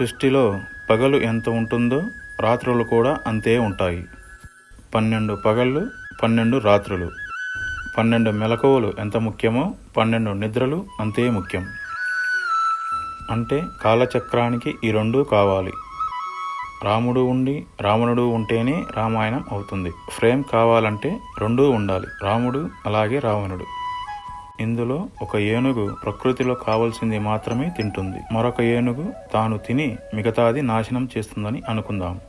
సృష్టిలో పగలు ఎంత ఉంటుందో రాత్రులు కూడా అంతే ఉంటాయి. పన్నెండు పగళ్ళు పన్నెండు రాత్రులు. పన్నెండు మెలకువలు ఎంత ముఖ్యమో పన్నెండు నిద్రలు అంతే ముఖ్యం. అంటే కాలచక్రానికి ఈ రెండూ కావాలి. రాముడు ఉండి రావణుడు ఉంటేనే రామాయణం అవుతుంది. ఫ్రేమ్ కావాలంటే రెండూ ఉండాలి. రాముడు అలాగే రావణుడు. ఇందులో ఒక ఏనుగు ప్రకృతిలో కావలసింది మాత్రమే తింటుంది. మరొక ఏనుగు తాను తిని మిగతాది నాశనం చేస్తుందని అనుకుందాం.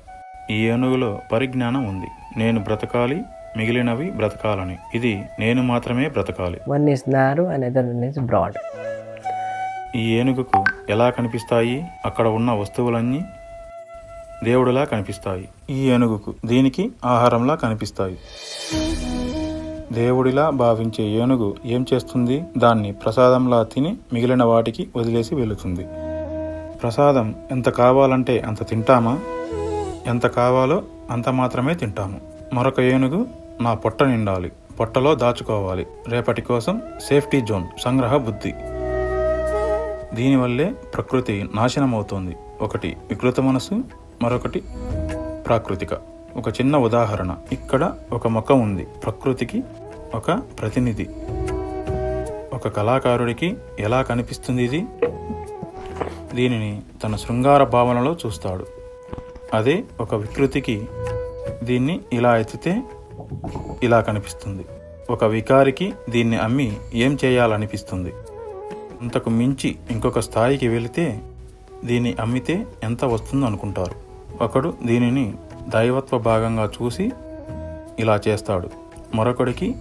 ఈ ఏనుగులో పరిజ్ఞానం ఉంది. నేను బ్రతకాలి మిగిలినవి బ్రతకాలని. ఇది నేను మాత్రమే బ్రతకాలి. Another one is broad. ఈ ఏనుగుకు ఎలా కనిపిస్తాయి? అక్కడ ఉన్న వస్తువులన్నీ దేవుడిలా కనిపిస్తాయి. ఈ ఏనుగుకు దీనికి ఆహారంలా కనిపిస్తాయి. దేవుడిలా భావించే ఏనుగు ఏం చేస్తుంది? దాన్ని ప్రసాదంలా తిని మిగిలిన వాటికి వదిలేసి వెళుతుంది ప్రసాదం ఎంత కావాలంటే అంత తింటామా? ఎంత కావాలో అంత మాత్రమే తింటాము. మరొక ఏనుగు నా పొట్ట నిండాలి. పొట్టలో దాచుకోవాలి. రేపటి కోసం సేఫ్టీ జోన్ సంగ్రహ బుద్ధి. దీనివల్లే ప్రకృతి నాశనమవుతోంది. ఒకటి వికృత మనసు మరొకటి ప్రాకృతిక. ఒక చిన్న ఉదాహరణ. ఇక్కడ ఒక మొక్క ఉంది. ప్రకృతికి ఒక ప్రతినిధి. ఒక కళాకారుడికి ఎలా కనిపిస్తుంది ఇది? దీనిని తన శృంగార భావనలో చూస్తాడు. అదే ఒక వికృతికి దీన్ని ఇలా ఎత్తితే ఇలా కనిపిస్తుంది. ఒక వికారికి దీన్ని అమ్మి ఏం చేయాలనిపిస్తుంది? అంతకు మించి ఇంకొక స్థాయికి వెళితే దీన్ని అమ్మితే ఎంత వస్తుందో అనుకుంటారు. ఒకడు దీనిని దైవత్వ భాగంగా చూసి ఇలా చేస్తాడు. మరొకడికి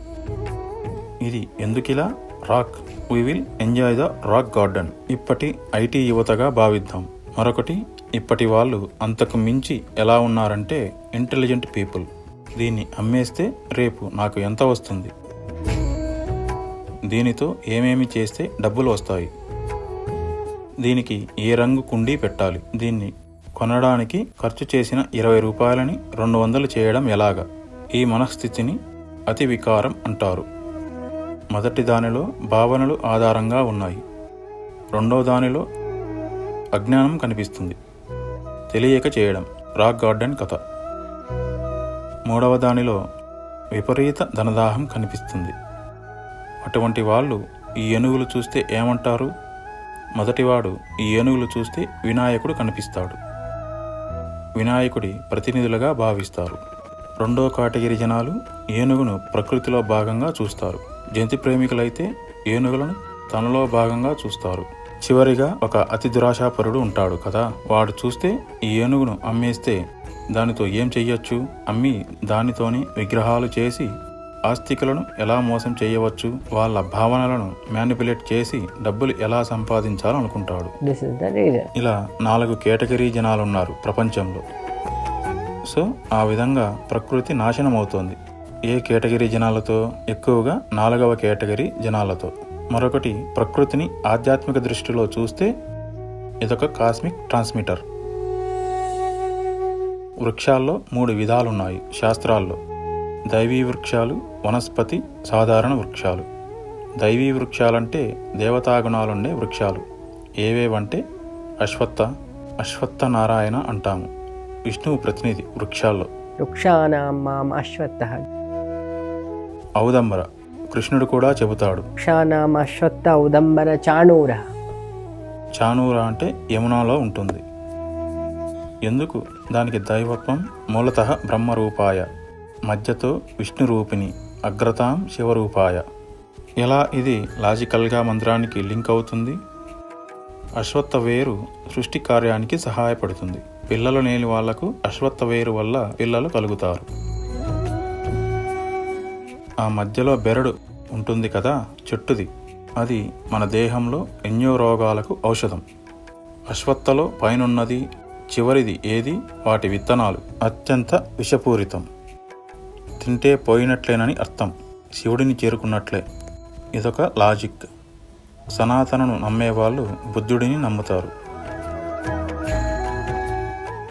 ఇది ఎందుకిలా? Rock. We will enjoy the rock garden ఇప్పటి ఐటీ యువతగా భావిద్దాం. మరొకటి ఇప్పటి వాళ్ళు అంతకు మించి ఎలా ఉన్నారంటే ఇంటెలిజెంట్ పీపుల్ దీన్ని అమ్మేస్తే రేపు నాకు ఎంత వస్తుంది? దీనితో ఏమేమి చేస్తే డబ్బులు వస్తాయి? దీనికి ఏ రంగు కుండీ పెట్టాలి? దీన్ని కొనడానికి ఖర్చు చేసిన ఇరవై రూపాయలని రెండు వందలు చేయడం ఎలాగా? ఈ మనస్థితిని అతి వికారం అంటారు. మొదటి దానిలో భావనలు ఆధారంగా ఉన్నాయి. రెండో దానిలో అజ్ఞానం కనిపిస్తుంది. తెలియక చేయడం. రాక్ గార్డెన్ కథ. మూడవ దానిలో విపరీత ధనదాహం కనిపిస్తుంది. అటువంటి వాళ్ళు ఈ ఏనుగులు చూస్తే ఏమంటారు? మొదటివాడు ఈ ఏనుగులు చూస్తే వినాయకుడు కనిపిస్తాడు. వినాయకుడి ప్రతినిధులుగా భావిస్తారు. రెండో కేటగిరీ జనాలు ఏనుగును ప్రకృతిలో భాగంగా చూస్తారు. జంతు ప్రేమికులైతే ఏనుగులను తనలో భాగంగా చూస్తారు. చివరిగా ఒక అతి దురాశాపరుడు ఉంటాడు కదా. వాడు చూస్తే ఈ ఏనుగును అమ్మేస్తే దానితో ఏం చెయ్యొచ్చు? అమ్మి దానితోనే విగ్రహాలు చేసి ఆస్తికులను ఎలా మోసం చేయవచ్చు? వాళ్ళ భావనలను మ్యానిపులేట్ చేసి డబ్బులు ఎలా సంపాదించాలనుకుంటాడు. ఇలా నాలుగు కేటగిరీ జనాలు ఉన్నారు ప్రపంచంలో. సో ఆ విధంగా ప్రకృతి నాశనం అవుతోంది ఏ కేటగిరీ జనాలతో? ఎక్కువగా నాలుగవ కేటగిరీ జనాలతో. మరొకటి ప్రకృతిని ఆధ్యాత్మిక దృష్టిలో చూస్తే ఇదొక కాస్మిక్ ట్రాన్స్మిటర్. వృక్షాల్లో మూడు విధాలున్నాయి శాస్త్రాల్లో. దైవీ వృక్షాలు వనస్పతి సాధారణ వృక్షాలు. దైవీ వృక్షాలంటే దేవతాగుణాలుండే వృక్షాలు. ఏవేవంటే అశ్వత్థ అశ్వత్థ నారాయణ అంటాము. విష్ణువు ప్రతినిధి వృక్షాల్లో. వృక్షానాం మాం అశ్వత్థ. ఔదంబర. కృష్ణుడు కూడా చెబుతాడు. వృక్షానాం అశ్వత్థ ఉదంబర చాణూర. చానూర అంటే యమునాలో ఉంటుంది. ఎందుకు? దానికి దైవత్వం మూలత బ్రహ్మరూపాయ. మధ్యతో విష్ణు రూపిణి అగ్రతాం శివరూపాయ. ఎలా ఇది లాజికల్గా మంత్రానికి లింక్ అవుతుంది? అశ్వత్థ వేరు సృష్టి కార్యానికి సహాయపడుతుంది. పిల్లలు లేని వాళ్ళకు అశ్వత్థ వేరు వల్ల పిల్లలు కలుగుతారు. ఆ మధ్యలో బెరడు ఉంటుంది కదా చెట్టుది. అది మన దేహంలో ఎన్నో రోగాలకు ఔషధం. అశ్వత్థలో పైనున్నది చివరిది ఏది? వాటి విత్తనాలు. అత్యంత విషపూరితం. తింటే పోయినట్లేనని అర్థం. శివుడిని చేరుకున్నట్లే. ఇదొక లాజిక్. సనాతనను నమ్మేవాళ్ళు బుద్ధుడిని నమ్ముతారు.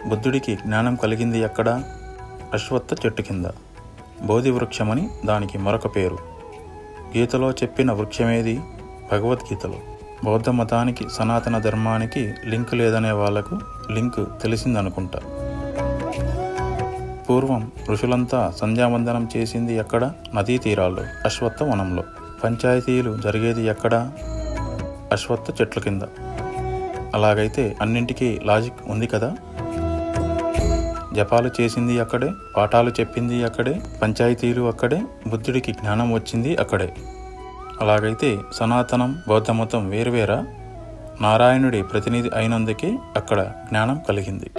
బుద్ధుడికి జ్ఞానం కలిగింది ఎక్కడ? అశ్వత్థ చెట్టు కింద. బోధి వృక్షమని దానికి మరొక పేరు. గీతలో చెప్పిన వృక్షమేది? భగవద్గీతలో. బౌద్ధ మతానికి సనాతన ధర్మానికి లింక్ లేదనే వాళ్ళకు లింక్ తెలిసిందనుకుంటా. పూర్వం ఋషులంతా సంధ్యావందనం చేసింది ఎక్కడ? నదీ తీరాల్లో అశ్వత్థ వనంలో. పంచాయతీలు జరిగేది ఎక్కడ? అశ్వత్థ చెట్ల కింద. అలాగైతే అన్నింటికీ లాజిక్ ఉంది కదా? జపాలు చేసింది అక్కడే పాఠాలు చెప్పింది అక్కడే పంచాయతీలు అక్కడే బుద్ధుడికి జ్ఞానం వచ్చింది అక్కడే. అలాగైతే సనాతనం బౌద్ధ మతం వేరువేరా నారాయణుడి ప్రతినిధి అయినందుకే అక్కడ జ్ఞానం కలిగింది.